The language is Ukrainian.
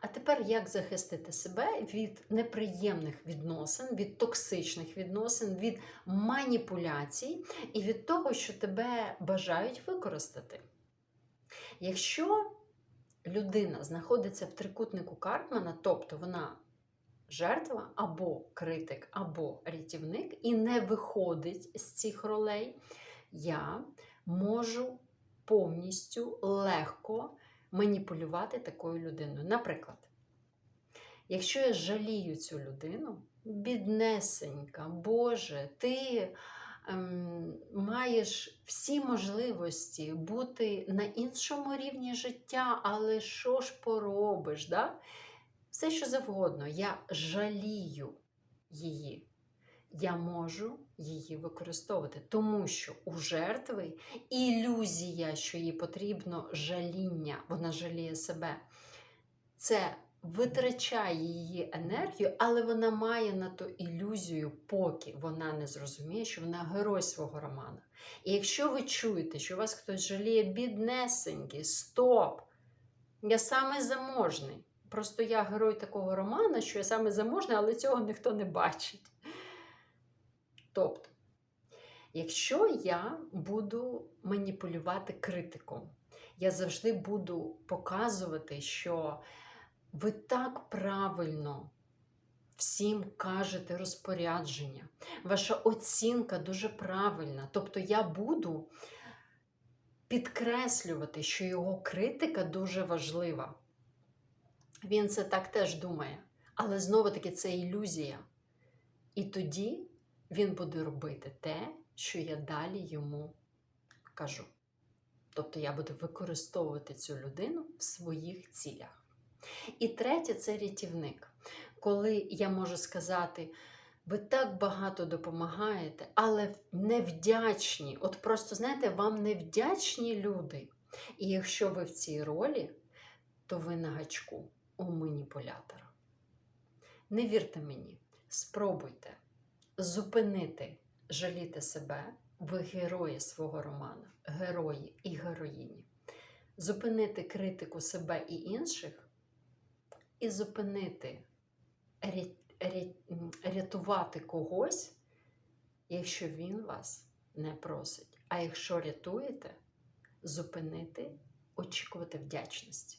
А тепер як захистити себе від неприємних відносин, від токсичних відносин, від маніпуляцій і від того, що тебе бажають використати? Якщо людина знаходиться в трикутнику Карпмана, тобто вона жертва або критик, або рятівник, і не виходить з цих ролей, я можу повністю легко маніпулювати такою людиною. Наприклад, якщо я жалію цю людину, біднесенька, Боже, ти ем, маєш всі можливості бути на іншому рівні життя, але що ж поробиш? Да? Все, що завгодно, я жалію її. Я можу її використовувати, тому що у жертви ілюзія, що їй потрібно жаління, вона жаліє себе. Це витрачає її енергію, але вона має на то ілюзію, поки вона не зрозуміє, що вона герой свого роману. І якщо ви чуєте, що вас хтось жаліє, біднесенький, стоп! Я саме заможний. Просто я герой такого роману, що я саме заможний, але цього ніхто не бачить. Тобто, якщо я буду маніпулювати критиком, я завжди буду показувати, що ви так правильно всім кажете розпорядження, ваша оцінка дуже правильна. Тобто я буду підкреслювати, що його критика дуже важлива. Він це так теж думає. Але знову-таки це ілюзія. І тоді він буде робити те, що я далі йому кажу. Тобто я буду використовувати цю людину в своїх цілях. І третє це рятівник. Коли я можу сказати, ви так багато допомагаєте, але невдячні. От просто, знаєте, вам невдячні люди. І якщо ви в цій ролі, то ви на гачку у маніпулятора. Не вірте мені, спробуйте зупинити, жаліти себе, ви герої свого роману, герої і героїні. Зупинити критику себе і інших, і зупинити рятувати когось, якщо він вас не просить. А якщо рятуєте, зупинити, очікувати вдячності.